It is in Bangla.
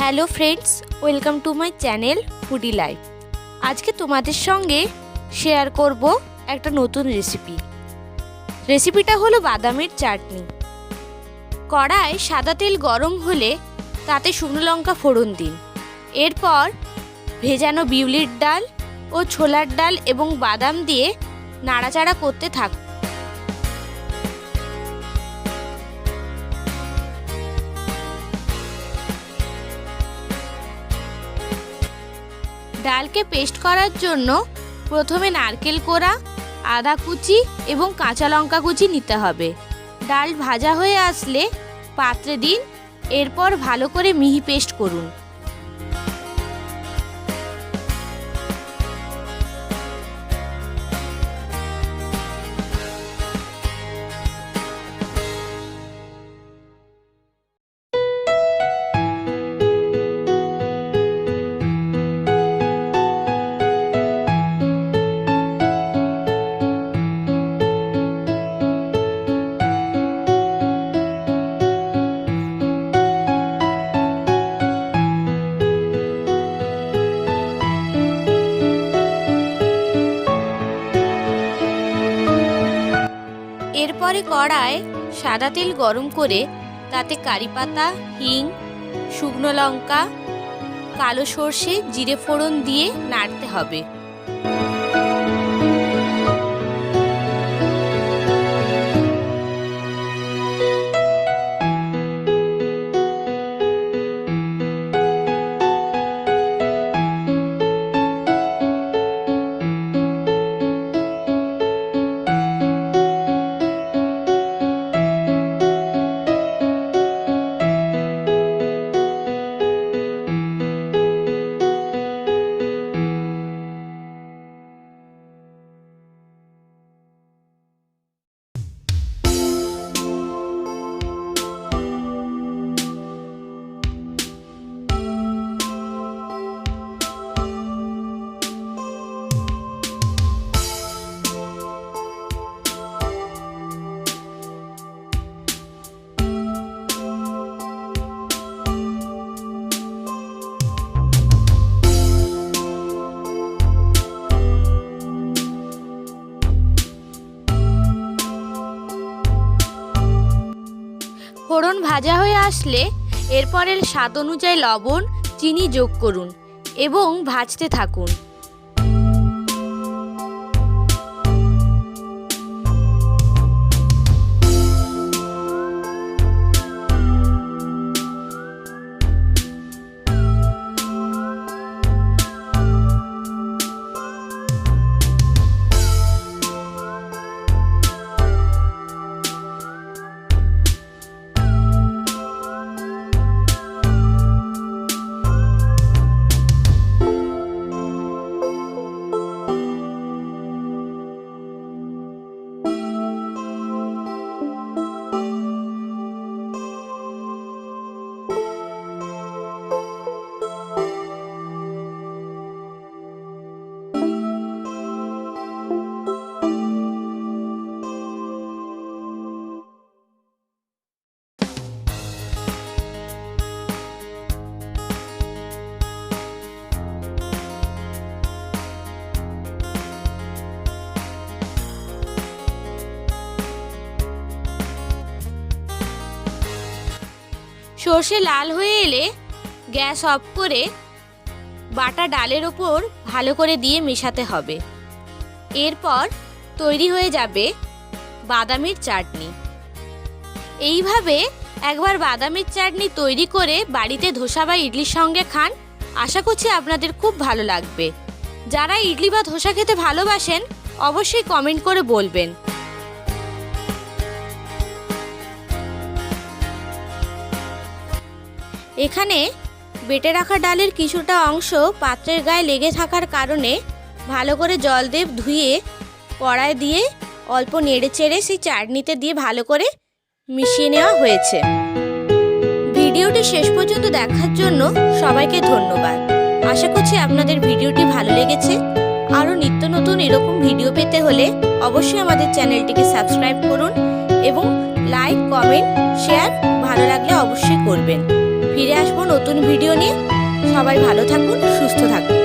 Hello friends, welcome to my channel foodie life. আজকে তোমাদের সঙ্গে শেয়ার করব একটা নতুন রেসিপি। রেসিপিটা হলো বাদামের চাটনি। কড়ায় সাদা তেল গরম হলে তাতে শুকনো লঙ্কা ফোড়ন দিন। এরপর ভেজানো বিউলির ডাল ও ছোলার ডাল এবং বাদাম দিয়ে নাড়াচাড়া করতে থাক ডালকে পেস্ট করার জন্য প্রথমে নারকেল কোড়া, আদা কুচি এবং কাঁচা লঙ্কা কুচি নিতে হবে। ডাল ভাজা হয়ে আসলে পাত্রে দিন, এরপর ভালো করে মিহি পেস্ট করুন। এরপরে কড়ায় সাদা তেল গরম করে তাতে কারি পাতা হিং, শুকনো লঙ্কা, কালো সর্ষে, জিরে ফোড়ন দিয়ে নাড়তে হবে। ফোড়ন ভাজা হয়ে আসলে এরপরের স্বাদ অনুযায়ী লবণ চিনি যোগ করুন এবং ভাজতে থাকুন। সর্ষে লাল হয়ে এলে গ্যাস অফ করে বাটা ডালের ওপর ভালো করে দিয়ে মেশাতে হবে। এরপর তৈরি হয়ে যাবে বাদামের চাটনি। এইভাবে একবার বাদামের চাটনি তৈরি করে বাড়িতে ধোসা বা ইডলির সঙ্গে খান, আশা করছি আপনাদের খুব ভালো লাগবে। যারা ইডলি বা ধোসা খেতে ভালোবাসেন, অবশ্যই কমেন্ট করে বলবেন। এখানে বেটে রাখা ডালের কিছুটা অংশ পাত্রের গায়ে লেগে থাকার কারণে ভালো করে জল দিয়ে ধুয়ে কড়ায় দিয়ে অল্প নেড়ে চেড়ে সেই চাটনিতে দিয়ে ভালো করে মিশিয়ে নেওয়া হয়েছে। ভিডিওটি শেষ পর্যন্ত দেখার জন্য সবাইকে ধন্যবাদ। আশা করছি আপনাদের ভিডিওটি ভালো লেগেছে। আরও নিত্য নতুন এরকম ভিডিও পেতে হলে অবশ্যই আমাদের চ্যানেলটিকে সাবস্ক্রাইব করুন এবং লাইক, কমেন্ট, শেয়ার ভালো লাগলে অবশ্যই করবেন। ফিরে আসব নতুন ভিডিও নিয়ে। সবাই ভালো থাকুন সুস্থ থাকুন।